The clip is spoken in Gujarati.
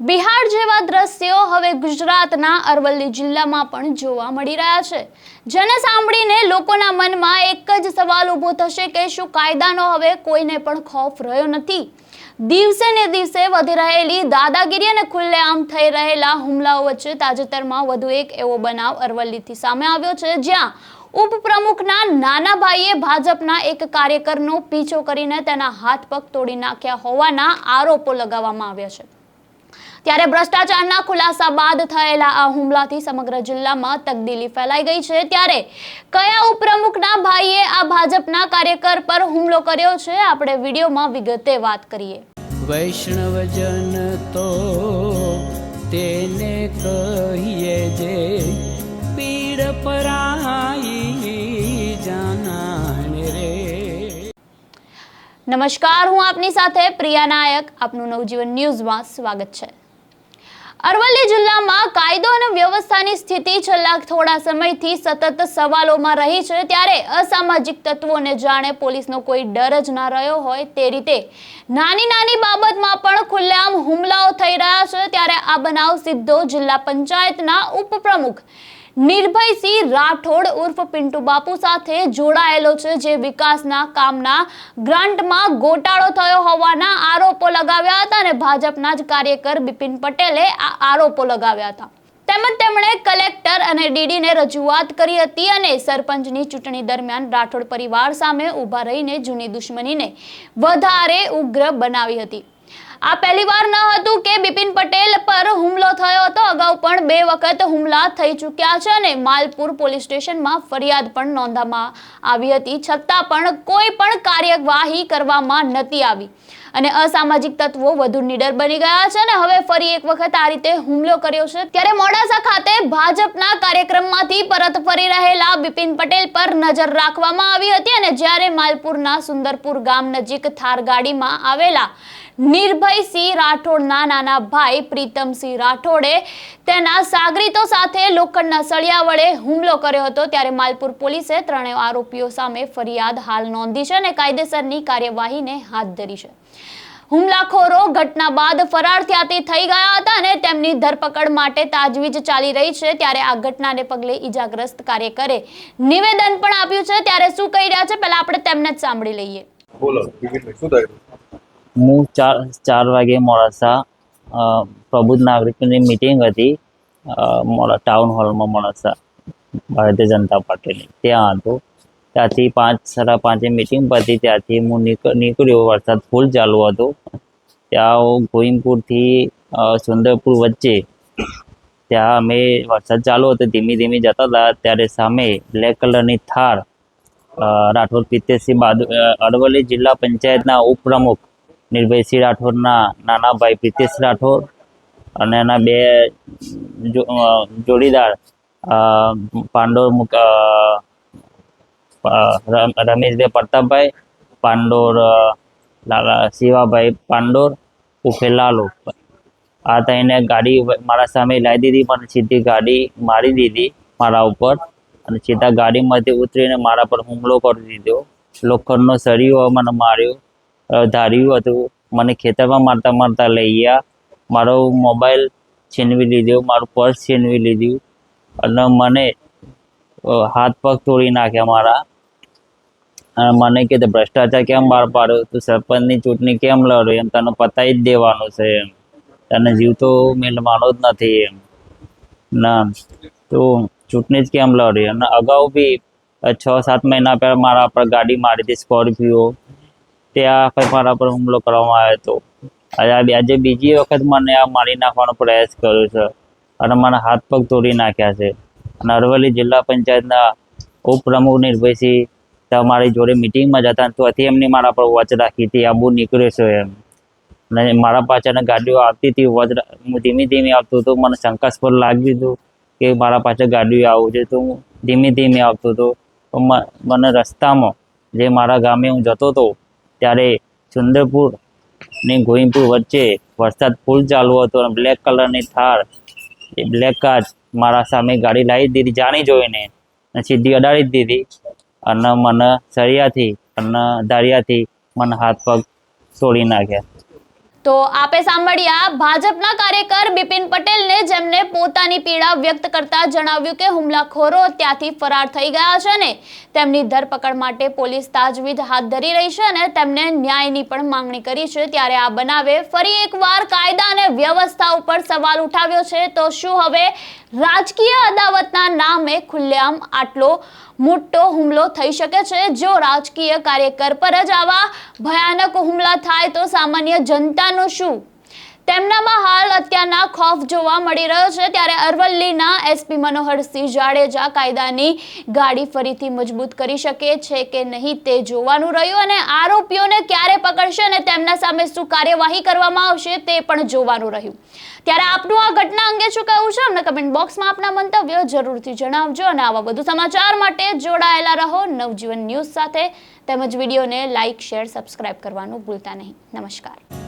બિહાર જેવા દ્રશ્યો હવે ગુજરાતના અરવલ્લી જિલ્લામાં પણ જોવા મળી રહ્યા છે. જેને સાંભળીને લોકોના મનમાં એક જ સવાલ ઊભો થશે કે શું કાયદાનો હવે કોઈને પણ ખોફ રહ્યો નથી? દિવસે ને દિવસે વધી રહેલી દાદાગીરી અને ખુલ્લેઆમ થઈ રહેલા હુમલાઓ વચ્ચે તાજેતરમાં વધુ એક એવો બનાવ અરવલ્લીથી સામે આવ્યો છે, જ્યાં ઉપપ્રમુખના નાના ભાઈએ ભાજપના એક કાર્યકરનો પીછો કરીને તેના હાથ પગ તોડી નાખ્યા હોવાના આરોપો લગાવવામાં આવ્યા છે. ત્યારે ભ્રષ્ટાચારના ખુલાસા બાદ થયેલા આ હુમલાથી સમગ્ર જિલ્લામાં તકદીલી ફેલાઈ ગઈ છે. ત્યારે કયા ઉપપ્રમુખના ભાઈએ આ ભાજપના કાર્યકર પર હુમલો કર્યો છે આપણે વિડીયોમાં વિગતે વાત કરીએ. વૈષ્ણવજન તો તેને કહીએ જે પીડ પરાઈ નમસ્કાર હું આપની સાથે પ્રિયા નાયક. આપનું નવજીવન ન્યૂઝમાં સ્વાગત છે. અરવલ્લી જિલ્લામાં કાયદો અને વ્યવસ્થાની સ્થિતિ છેલ્લા થોડા સમયથી સતત સવાલોમાં રહી છે. ત્યારે અસામાજિક તત્વોને જાણે પોલીસનો કોઈ ડર જ ના રહ્યો હોય તે રીતે નાની નાની બાબતમાં પણ ખુલ્લેઆમ હુમલાઓ થઈ રહ્યા છે. ત્યારે આ બનાવ સીધો જિલ્લા પંચાયતના ઉપપ્રમુખ નિર્ભયસિંહ રાઠોડ ઉર્ફ પિન્ટુ બાપુ સાથે જોડાયેલો છે, જે વિકાસના કામના ગ્રાન્ટમાં ગોટાળો થયો હોવાના આરોપો લગાવ્યા હતા અને ભાજપના જ કાર્યકર બિપિન પટેલે આ આરોપો લગાવ્યા હતા. તેમજ તેમણે કલેક્ટર અને ડીડીને રજૂઆત કરી હતી અને સરપંચની ચૂંટણી દરમિયાન રાઠોડ પરિવાર સામે ઊભા રહીને જૂની દુશ્મનીને વધારે ઉગ્ર બનાવી હતી. આ પહેલીવાર ન હતું કે બિપિન પટેલ પર હુમલો થયો હતો. અગાઉ પણ બે વખત હુમલા થઈ ચૂક્યા છે અને માલપુર પોલીસ સ્ટેશનમાં ફરિયાદ પણ નોંધવામાં આવી હતી. છતાં પણ કોઈ પણ કાર્યવાહી કરવામાં નથી આવી અને અસામાજિક તત્વો વધુ નીડર બની ગયા છે અને હવે ફરી એક વખત આ રીતે હુમલો કર્યો છે. ત્યારે મોડાસા ખાતે ભાજપના કાર્યક્રમમાંથી પરત ફરી રહેલા બિપિન પટેલ પર નજર રાખવામાં આવી હતી અને જ્યારે માલપુરના સુંદરપુર ગામ નજીક થાર ગાડીમાં આવેલા નિર્ભયસિંહ રાઠોડના નાના ભાઈ પ્રીતમસિંહ રાઠોડે તેના સાગરીતો સાથે લોખંડના સળિયા વડે હુમલો કર્યો હતો ત્યારે માલપુર પોલીસે ત્રણેય આરોપીઓ સામે ફરિયાદ હાલ નોંધી છે અને કાયદેસરની કાર્યવાહીને હાથ ધરી છે. હુમલાખોરો ઘટના બાદ ફરાર થયાથી થઈ ગયા હતા અને તેમની ધરપકડ માટે તાજવીજ ચાલી રહી છે. ત્યારે આ ઘટનાને પગલે ઈજાગ્રસ્ત કાર્યકરે નિવેદન પણ આપ્યું છે. ત્યારે શું કહી રહ્યા છે? પહેલા આપણે તેમને જ સાંભળી લઈએ. બોલો શું થયું? હું ચાર ચાર વાગે મોડાસા પ્રબુદ્ધ નાગરિકોની મિટિંગ હતી. મોડા ટાઉન હોલમાં મોડાસા, ભારતીય જનતા પાર્ટીની. ત્યાં હતો. ત્યાંથી પાંચ, સાડા પાંચે મિટિંગ પતી. ત્યાંથી હું નીકળ્યો. વરસાદ ફૂલ ચાલુ હતો. ત્યાં હું ગોઈમપુરથી સુંદરપુર વચ્ચે. ત્યાં અમે વરસાદ ચાલુ હતો. ધીમે, ધીમી જતા હતા. ત્યારે સામે બ્લેક કલરની થાર રાઠોડ પિત્તેસિંહ બાદુ અરવલ્લી જિલ્લા પંચાયતના ઉપપ્રમુખ નિર્ભયસિંહ રાઠોડના નાના ભાઈ પ્રિતેશ રાઠોડ અને એના બે જોડીદાર પાંડો રમેશભાઈ પ્રતાપભાઈ, પાંડોર શિવાભાઈ પાંડોર ઉફે લાલો. આ તઈને ગાડી મારા સામે લાવી દીધી પણ સીધી ગાડી મારી દીધી મારા ઉપર અને સીધા ગાડીમાંથી ઉતરીને મારા પર હુમલો કરી દીધો. લોખંડનો સળિયો મને માર્યો. ધાર્યું હતું. મને ખેતરમાં મારતા મારતા લઈ ગયા. મારો મોબાઈલ છીનવી લીધો, મારું પર્સ છીનવી લીધું અને મને હાથ પગ તોડી નાખ્યા મારા. અને મને કે ભ્રષ્ટાચાર કેમ બહાર પાડ્યો? તું સરપંચની ચૂંટણી કેમ લડ્યો? એમ તને પતાવી જ દેવાનું છે એમ. તને જીવ તો મેળવાનો જ નથી એમ. ના, તો ચૂંટણી જ કેમ લડી અને અગાઉ બી છ, સાત મહિના પહેલાં મારા પર ગાડી મારી હતી સ્કોર્પિયો. ત્યાં કંઈ મારા પર હુમલો કરવામાં આવ્યો હતો. આજે આજે બીજી વખત મને આ મારી નાખવાનો પ્રયાસ કર્યો છે. અને મને હાથ પગ તોડી નાખ્યા છે. અને અરવલ્લી જિલ્લા પંચાયતના ઉપપ્રમુખ નિર્ભયસિંહ તમારી જોડે મિટિંગમાં જતા તો હતી એમની મારા પર વોચ રાખી હતી. આબુ નીકળ્યો છે એમ. અને મારા પાછળ ગાડીઓ આવતી હતી, વોચ હું ધીમે ધીમે આવતો હતો. મને શંકાસ્પદ લાગ્યું હતું કે મારા પાછળ ગાડીઓ આવું છે. તો હું ધીમે ધીમે આવતો હતો. મને રસ્તામાં જે મારા ગામે હું જતો હતો ત્યારે સુંદરપુર ને ગોઈમપુર વચ્ચે વરસાદ ફૂલ ચાલુ હતો અને બ્લેક કલરની થાર, એ બ્લેક કાર મારા સામે ગાડી લાવી દીધી, જાણી જોઈને અને સીધી અડાડી દીધી. અને મને સળિયાથી, અને ધારિયાથી મને હાથ પગ તોડી નાખ્યા. તો આપે સાંભળ્યા, ભાજપના કાર્યકર બિપિન પટેલને જેમને પોતાની પીડા વ્યક્ત કરતા જણાવ્યું કે હુમલાખોરો ત્યાંથી ફરાર થઈ ગયા છે ને, તેમની ધરપકડ માટે પોલીસ તાજવીજ હાથ ધરી રહી છે અને તેમને ન્યાયની પણ માંગણી કરી છે. ત્યારે આ બનાવે ફરી એકવાર કાયદા અને વ્યવસ્થા ઉપર સવાલ ઉઠાવ્યો છે. તો શું હવે રાજકીય અદાવતના નામે ખુલ્લેઆમ આટલો મોટો હુમલો થઈ શકે છે. જો રાજકીય કાર્યકર પર જ આવા ભયાનક હુમલા થાય તો સામાન્ય જનતાનું શું તેમનામાં હાલ અત્યારના ખોફ જોવા મળી રહ્યો છે. ત્યારે અરવલ્લીના એસપી મનોહરસિંહ જાડેજા કાયદાની ગાડી ફરીથી મજબૂત કરી શકે છે કે નહીં તે જોવાનું રહ્યું અને આરોપીઓને ક્યારે પકડશે અને તેમના સામે શું કાર્યવાહી કરવામાં આવશે તે પણ જોવાનું રહ્યું. ત્યારે આપનું આ ઘટના અંગે શું કહેવું છે? અમને કમેન્ટ બોક્સમાં આપના મંતવ્યો જરૂરથી જણાવજો અને આવા વધુ સમાચાર માટે જોડાયેલા રહો નવજીવન ન્યૂઝ સાથે. તેમજ વિડીયોને લાઇક શેર સબસ્ક્રાઇબ કરવાનું ભૂલતા નહીં. નમસ્કાર.